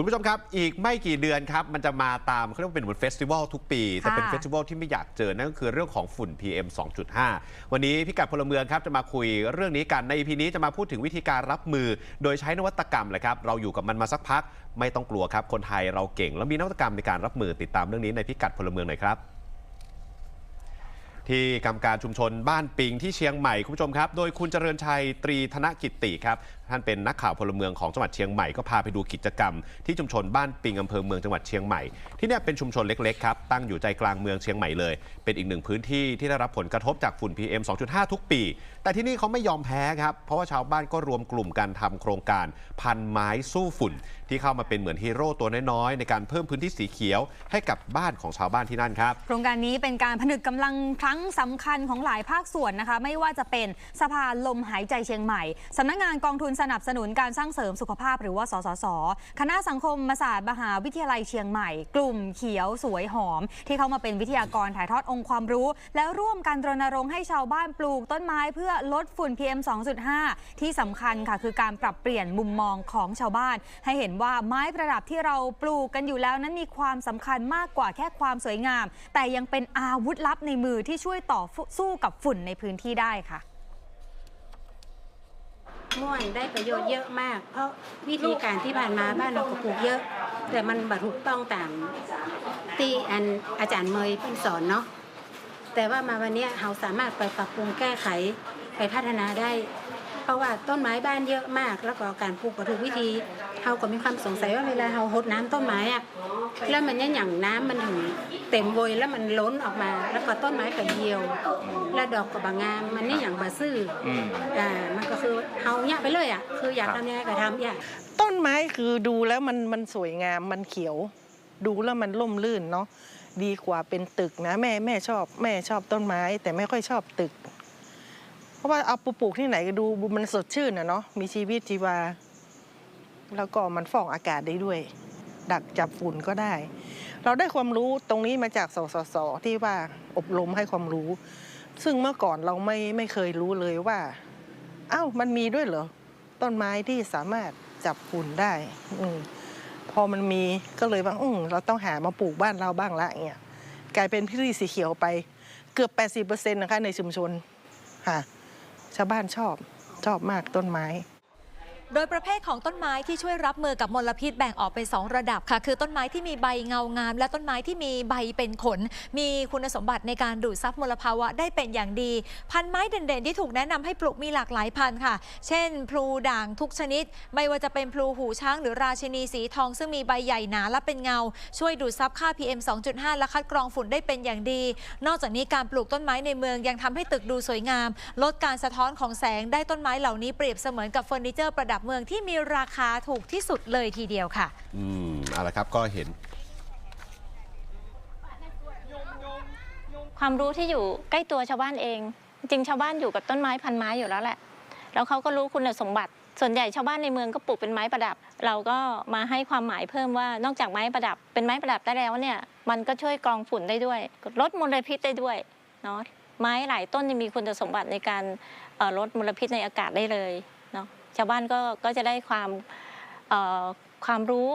คุณผู้ชมครับ อีกไม่กี่เดือนครับ มันจะมาตามเขาเรียกว่าเป็นเหมือนเฟสติวัลทุกปี แต่เป็นค่ะเฟสติวัลที่ไม่อยากเจอ นั่นก็คือเรื่องของฝุ่น PM 2.5 วันนี้พี่กัดพลเมืองครับ จะมาคุยเรื่องนี้กัน ใน EP นี้จะมาพูดถึงวิธีการรับมือ โดยใช้นวัตกรรมแหละครับ เราอยู่กับมันมาสักพัก ไม่ต้องกลัวครับ คนไทยเราเก่ง แล้วมีนวัตกรรมในการรับมือติดตามเรื่องนี้ในพิกัดพลเมืองหน่อยครับที่กรรมการชุมชนบ้านปิงที่เชียงใหม่คุณผู้ชมครับ โดยคุณเจริญชัยตรีธนกิตติครับ ท่านเป็นนักข่าวพลเมืองของจังหวัดเชียงใหม่ก็พาไปดูกิจกรรมที่ชุมชนบ้านปิงอำเภอเมืองจังหวัดเชียงใหม่ ที่เนี่ยเป็นชุมชนเล็กๆครับตั้งอยู่ใจกลางเมืองเชียงใหม่เลย เป็นอีกหนึ่งพื้นที่ที่ได้รับผลกระทบจากฝุ่น PM 2.5 ทุกปี แต่ที่นี่เขาไม่ยอมแพ้ครับเพราะว่าชาวบ้านก็รวมกลุ่มกันทำโครงการพันไม้สู้ฝุ่น ที่เข้ามาเป็นเหมือนฮีโร่ตัวน้อยๆในการเพิ่มพื้นที่สีเขียวให้กับบ้านของชาวบ้านที่นั่นครับ โครงการนี้เป็นการผนึกกำลังครั้งสำคัญของหลายภาคส่วนนะคะ ไม่ว่าจะเป็นสภาลมหายใจเชียงใหม่สำนักงานกองทุนสนับสนุนการสร้างเสริมสุขภาพหรือว่า สสส คณะสังคมศาสตร์มหาวิทยาลัยเชียงใหม่ กลุ่มเขียวสวยหอม ที่เข้ามาเป็นวิทยากรถ่ายทอดองค์ความรู้ แล้วร่วมกันรณรงค์ให้ชาวบ้านปลูกต้นไม้เพื่อลดฝุ่น PM 2.5 ที่สำคัญค่ะคือการปรับเปลี่ยนมุมมองของชาวบ้าน ให้เห็นว่าไม้ประดับที่เราปลูกกันอยู่แล้วนั้นมีความสำคัญมากกว่าแค่ความสวยงาม แต่ยังเป็นอาวุธลับในมือที่ช่วยต่อสู้กับฝุ่นในพื้นที่ได้ค่ะ ม่วนได้ประโยชน์เยอะมาก เพราะวิธีการที่ผ่านมาบ้านเราก็ปลูกเยอะ แต่มันบัถูกต้องตามที่อันอาจารย์เมยเพิ่นสอนเนาะแต่ว่ามาวันนี้เราสามารถไปปรับปรุงแก้ไขไปพัฒนาได้ เพราะว่าต้นไม้บ้านเยอะมาก แล้วก็การปลูกก็ถูกวิธีเราก็มีความสงสัยว่าเวลาเราหดน้ำต้นไม้อะแล้วมันเนี่ยอย่างน้ำมันถึง เต็มโวยแล้วมันล้นออกมา แล้วก็ต้นไม้ก็เหี่ยว และดอกก็บางงามมันเนี่ยอย่างบาซื่อออ่ามันก็คือเอาเนี่ยไปเลยอะคืออยากทำยังไงก็ทำอย่าง ต้นไม้คือดูแล้วมันมันสวยงามมันเขียว ดูแล้วมันร่มรื่นเนาะดีกว่าเป็นตึกนะ แม่แม่ชอบ แม่ชอบต้นไม้ แต่ไม่ค่อยชอบตึก เพราะว่าเอาปลูกที่ไหนก็ดูมันสดชื่นนะเนาะมีชีวิตชีวา แล้วก็มันฟอกอากาศได้ด้วย ดักจับฝุ่นก็ได้ เราได้ความรู้ตรงนี้มาจากสสสที่ว่าอบรมให้ความรู้ ซึ่งเมื่อก่อนเราไม่ไม่เคยรู้เลยว่าอ้าวมันมีด้วยเหรอต้นไม้ที่สามารถจับฝุ่นได้อมพอมันมีก็เลยว่าอืเราต้องหามาปลูกบ้านเราบ้างละเงี้ยกลายเป็นพื้นที่สีเขียวไปเกือบ 80%นะคะในชุมชนค่ะชาวบ้านชอบชอบมากต้นไม้ โดยประเภทของต้นไม้ที่ช่วยรับมือกับมลพิษแบ่งออกเป็น2ระดับค่ะ คือต้นไม้ที่มีใบเงางาม และต้นไม้ที่มีใบเป็นขน มีคุณสมบัติในการดูดซับมลภาวะได้เป็นอย่างดี พันไม้เด่นๆ ที่ถูกแนะนำให้ปลูกมีหลากหลายพันธุ์ค่ะ เช่น พลูด่างทุกชนิด ไม่ว่าจะเป็นพลูหูช้างหรือราชินีสีทอง ซึ่งมีใบใหญ่หนาและเป็นเงา ช่วยดูดซับค่า PM 2.5 และคัดกรองฝุ่นได้เป็นอย่างดี นอกจากนี้การปลูกต้นไม้ในเมืองยังทำให้ตึกดูสวยงาม ลดการสะท้อนของแสงได้ต้นไม้เหล่านี้เปรียบเสมือนกับเฟอร์นิเจอร์ประดับเมืองที่มีราคาถูกที่สุดเลยทีเดียวค่ะ อืมเอาละครับก็เห็น ความรู้ที่อยู่ใกล้ตัวชาวบ้านเอง จริงชาวบ้านอยู่กับต้นไม้พันไม้อยู่แล้วแหละ แล้วเขาก็รู้คุณสมบัติ ส่วนใหญ่ชาวบ้านในเมืองก็ปลูกเป็นไม้ประดับ เราก็มาให้ความหมายเพิ่มว่านอกจากไม้ประดับ เป็นไม้ประดับได้แล้วเนี่ย มันก็ช่วยกรองฝุ่นได้ด้วย ลดมลพิษได้ด้วยเนาะไม้หลายต้นยังมีคุณสมบัติในการเอ่อลดมลพิษในอากาศได้เลยเนาะ ชาวบ้านก็ก็จะได้ความความรู้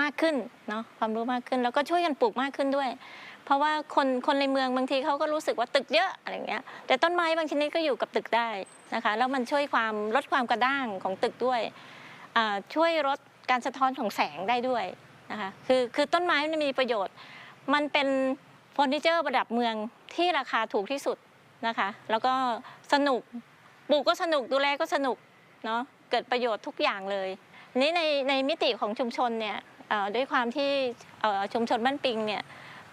มากขึ้นเนาะความรู้มากขึ้น แล้วก็ช่วยกันปลูกมากขึ้นด้วย เพราะว่าคนคนในเมืองบางทีเขาก็รู้สึกว่าตึกเยอะอะไรเงี้ยแต่ต้นไม้บางชนิดก็อยู่กับตึกได้นะคะแล้วมันช่วยความลดความกระด้างของตึกด้วยช่วยลดการสะท้อนของแสงได้ด้วยนะคะคือคือต้นไม้มันมีประโยชน์ มันเป็นเฟอร์นิเจอร์ประดับเมืองที่ราคาถูกที่สุดนะคะ แล้วก็สนุกปลูกก็สนุกดูแลก็สนุก เนาะเกิดประโยชน์ทุกอย่างเลย นี่ในในมิติของชุมชนเนี่ยด้วยความที่ชุมชนบ้านปิงเนี่ย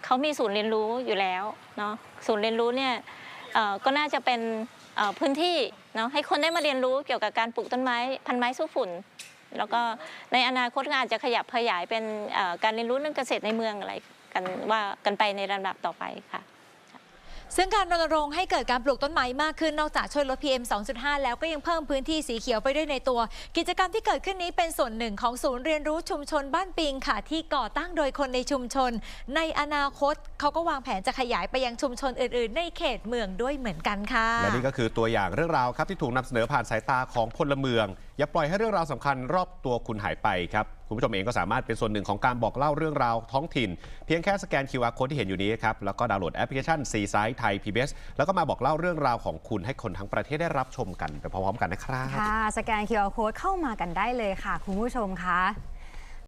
เขามีศูนย์เรียนรู้อยู่แล้วเนาะศูนย์เรียนรู้เนี่ยก็น่าจะเป็นพื้นที่เนาะให้คนได้มาเรียนรู้เกี่ยวกับการปลูกต้นไม้พันไม้สู้ฝุ่น แล้วก็ในอนาคตก็อาจจะขยับขยายเป็นการเรียนรู้เรื่องเกษตรในเมืองอะไรกันว่ากันไปในลำดับต่อไปค่ะ ซึ่งการรณรงค์ให้เกิดการปลูกต้นไม้มากขึ้นนอกจากช่วยลด PM 2.5 แล้วก็ยังเพิ่มพื้นที่สีเขียวไปด้วยในตัว กิจกรรมที่เกิดขึ้นนี้เป็นส่วนหนึ่งของศูนย์เรียนรู้ชุมชนบ้านปิงค่ะ ที่ก่อตั้งโดยคนในชุมชน ในอนาคตเขาก็วางแผนจะขยายไปยังชุมชนอื่น ๆ ในเขตเมืองด้วยเหมือนกันค่ะและนี่ก็คือตัวอย่างเรื่องราวครับที่ถูกนำเสนอผ่านสายตาของพลเมือง อย่าปล่อยให้เรื่องราวสำคัญรอบตัวคุณหายไปครับ คุณผู้ชมเองก็สามารถเป็นส่วนหนึ่งของการบอกเล่าเรื่องราวท้องถิ่น เพียงแค่สแกน QR Code ที่เห็นอยู่นี้ครับ แล้วก็ดาวน์โหลดแอปพลิเคชันซีไซต์ไทย PBS แล้วก็มาบอกเล่าเรื่องราวของคุณให้คนทั้งประเทศได้รับชมกันไปพร้อมๆกันนะครับค่ะสแกน QR Code เข้ามากันได้เลยค่ะ คุณผู้ชมคะ